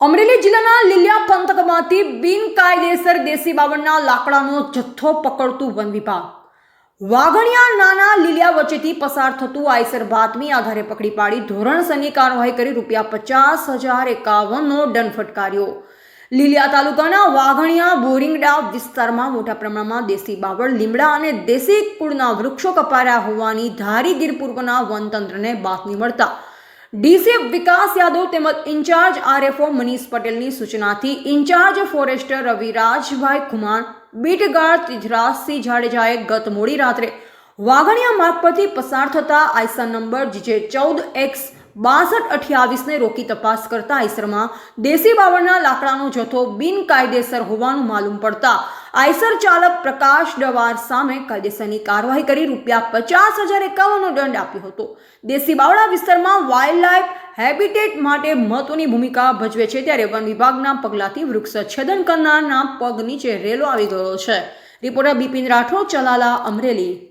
અમરેલી જિલ્લાના લીલિયા પંથકમાંથી બિનકાયદેસર દેશી બાવળના લાકડાનો જથ્થો પકડતું વન વિભાગ. વાઘણિયા નાના લીલિયા વચ્ચેથી પસાર થતું આયસર બાતમી આધારે પકડી પાડી ધોરણસરની કાર્યવાહી કરી રૂપિયા પચાસ હજાર એકાવનનો દંડ ફટકાર્યો. લીલિયા તાલુકાના વાઘણિયા બોરિંગડા વિસ્તારમાં મોટા પ્રમાણમાં દેશી બાવળ, લીમડા અને દેશી કુળના વૃક્ષો કપાયા હોવાની ધારી ગીર પૂર્વના વનતંત્રને બાતમી મળતા ડીસી વિકાસ યાદવ તેમજ ઇન્ચાર્જ આરએફઓ મનીષ પટેલની સૂચનાથી incharge forester Ravirajbhai Kumar beat guard Tijrajsinh જાડેજાએ ગત મોડી રાત્રે વાઘણિયા માર્ગ પરથી પસાર થતા આઈસર નંબર જે ચૌદ એક્સ બાસઠ અઠ્યાવીસને રોકી તપાસ કરતા આઈસરમાં દેશી બાવળના લાકડાનો જથ્થો બિનકાયદેસર હોવાનું માલુમ પડતા આઈસર ચાલક પ્રકાશ ડવાર સામે કાયદેસરની કાર્યવાહી કરી રૂપિયા પચાસ હજાર એકાવનનો દંડ આપ્યો હતો. દેશી બાવળા વિસ્તારમાં વાઇલ્ડ લાઇફ હેબિટેટ માટે મહત્વની ભૂમિકા ભજવે છે ત્યારે વન વિભાગના પગલાંથી વૃક્ષ છેદન કરનારના પગ નીચે રેલો આવી ગયો છે. રિપોર્ટર બિપિન રાઠોડ, ચલાલા અમરેલી.